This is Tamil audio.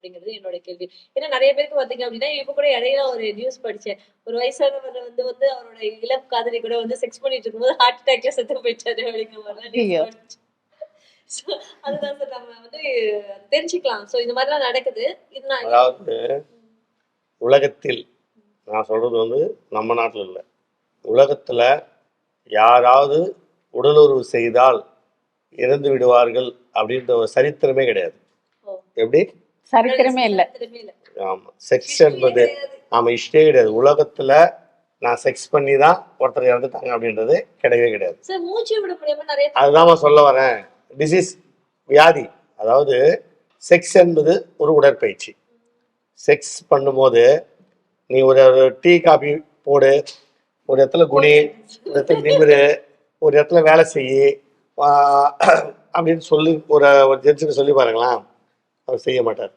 அப்படிங்கிறது என்னோட கேள்வி. ஏன்னா நிறைய பேருக்கு பாத்தீங்க அப்படின்னா இப்ப கூட இடையில ஒரு நியூஸ் படிச்சேன். ஒரு வயசானவர் வந்து வந்து அவரோட இளம் காதலி கூட வந்து செக்ஸ் பண்ணிட்டு இருக்கும்போது ஹார்ட் அட்டாக்ல செத்து போயிட்டாரு அப்படிங்கிற மாதிரிலாம் அதுதான் சார் நம்ம வந்து தெரிஞ்சுக்கலாம். சோ இந்த மாதிரிலாம் நடக்குது. இது நான் அதாவது உலகத்தில் நான் சொல்றது வந்து நம்ம நாட்டில் இல்லை. உலகத்தில் யாராவது உடலுறவு செய்தால் இறந்து விடுவார்கள் அப்படின்ற ஒரு சரித்திரமே கிடையாது. எப்படி? சரித்திரமே இல்ல. ஆமாம் செக்ஸ் என்பது ஆமாம் இஷ்டே கிடையாது. உலகத்தில் நான் செக்ஸ் பண்ணி தான் ஒருத்தர் இறந்துட்டாங்க அப்படின்றது கிடையவே கிடையாது. சார் மூச்சு விட முடியாம நிறைய அதுதான் சொல்ல வரேன். டிசீஸ் வியாதி. அதாவது செக்ஸ் என்பது ஒரு உடற்பயிற்சி. செக்ஸ் பண்ணும்போது நீ ஒரு டீ காபி போடு. ஒரு இடத்துல குனி ஒரு இடத்துல நிமிரு ஒரு இடத்துல வேலை செய்யி அப்படின்னு சொல்லி ஒரு ஒரு ஜென்ஸுக்கு சொல்லி பாருங்களேன். அவர் செய்ய மாட்டார்.